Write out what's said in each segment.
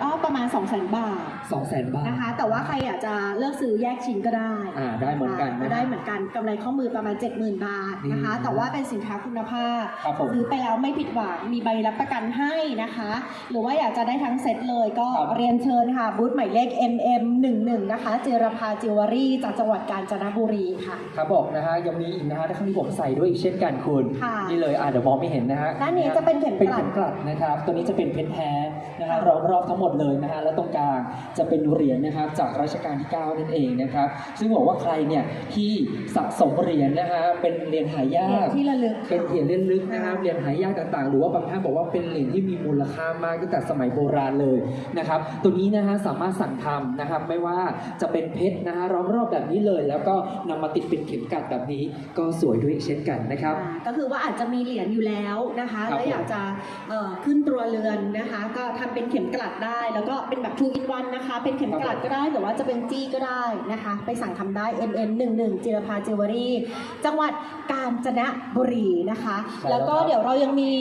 ก็ประมาณ 2 0 0 0 0 0 บาท2 0 0 0 0 0บาท นะคะ แต่ว่าใครอยากจะเลือกซื้อแยกชิ้นก็ได้อ่าได้เหมือนกันก็นะ ได้เหมือนกันกำไรข้อมือประมาณ 70,000 บาทนะคะ อืม แต่ว่าเป็นสินค้าคุณภาพ ครับผม ซื้อไปแล้วไม่ผิดหวัง มีใบรับประกันให้นะคะ หรือว่าอยากจะได้ทั้งเซ็ตเลยก็ครับ เรียนเชิญค่ะ บูธหมายเลข MM 11 นะคะ เจรพาจิวเวลรี่จากจังหวัดกาญจนบุรีค่ะ ครับบอกนะฮะยังมีอีกนะฮะที่ข้างนี้ผมใส่ด้วยอีกเช่นกันคุณ ค่ะ นี่เลยอ่าเดี๋ยวมองไม่เห็นนะฮะด้านนี้จะเป็นเข็มเป็นกลัด เข็มกลัดนะครับ ตัวนี้จะเป็นเพชรแท้นะฮะค่ะรอบรอบทั้งหมดเลยนะฮะแล้วตรงกลางจะเป็นเหรียญนะครับจากรัชกาลที่ 9 นั่นเองนะครับ ซึ่งบอกว่าใครเนี่ยที่สะสมเหรียญนะฮะเป็นเหรียญหายาเหรียญกที่ระลึก เป็นเหรียญเล่นลึกนะครับค่ะเหรียญหายากต่างๆ หรือว่าบางท่านบอกว่าเป็นเหรียญที่มีมูลค่ามากตั้งแต่สมัยโบราณเลยนะครับ ตัวนี้นะฮะสามารถสั่งทำนะครับไม่ว่าจะเป็นเพชรนะฮะล้อมรอบแบบนี้เลย แล้วก็นำมาติดเป็นเข็มกลัดแบบนี้ก็สวยด้วยเช่นกันนะครับ อ่าก็คือว่าอาจจะมีเหรียญอยู่แล้วนะคะ ครับแล้วอยากจะเอ่อขึ้นตัวเรือนนะคะ ก็ทำเป็นเข็มกลัดได้แล้วก็เป็นแบบทูอินวันนะคะ เป็นเข็มกลัดก็ได้หรือว่าจะเป็นจี้ก็ได้นะคะ ไปสั่งทำได้ NN 1 1จิรพาจิวเวลรี่จังหวัดกาญจนบุรีนะคะ ใช่แล้วแล้วก็เดี๋ยวเรายังมี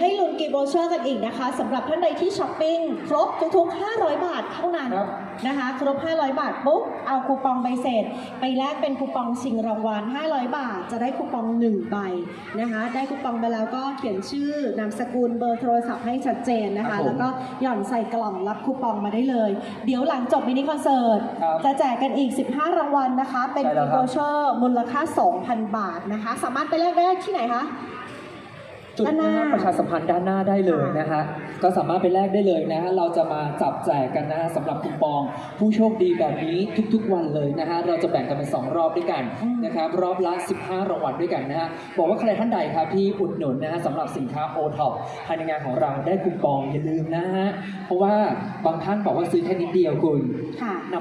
ให้ลุ้นกีโบเชอร์กันอีกนะคะสำหรับท่านใดที่ช้อปปิ้งครบทุกๆ 500 บาทเท่านั้น ครับ นะคะครบ 500 บาทปุ๊บเอาคูปองใบเสร็จ ไปแลกเป็นคูปองชิงรางวัล 500 บาท จะได้คูปอง 1 ใบนะคะ ได้คูปองไปแล้วก็เขียนชื่อนามสกุลเบอร์โทรศัพท์ให้ชัดเจนนะครัคะ บผมแล้วก็หย่อนใส่กล่องรับคูปองมาได้เลย เดี๋ยวหลังจบมินิคอนเสิร์ต ครับจะแจกกันอีก 15 รางวัลนะคะ เป็นใช่แล้อีวโวครับเชอร์มูลค่า 2,000 บาทนะคะ สามารถไปแลกได้ที่ไหนคะ จุดด้านหนะน้าฮะประชาสัมพันธ์ด้านหน้าได้เลยนะฮะก็สามารถไปแลกได้เลยนะฮะเราจะมาจับแจกกันนะฮะสำหรับคูปอง ผู้โชคดีแบบนี้ทุกๆวันเลยนะฮะเราจะแบ่งกันเป็น2รอบด้วยกันนะครับรอบละ 15 รางวัลด้วยกันนะฮะบอกว่าใครท่านใดครับที่อุดหนุนนะฮะสำหรับสินค้าโอท็อปภายในงานของเราได้คูปองอย่าลืมนะฮะเพราะว่าบางท่านบอกว่าซื้อแค่นิดเดียวคุณค่ะ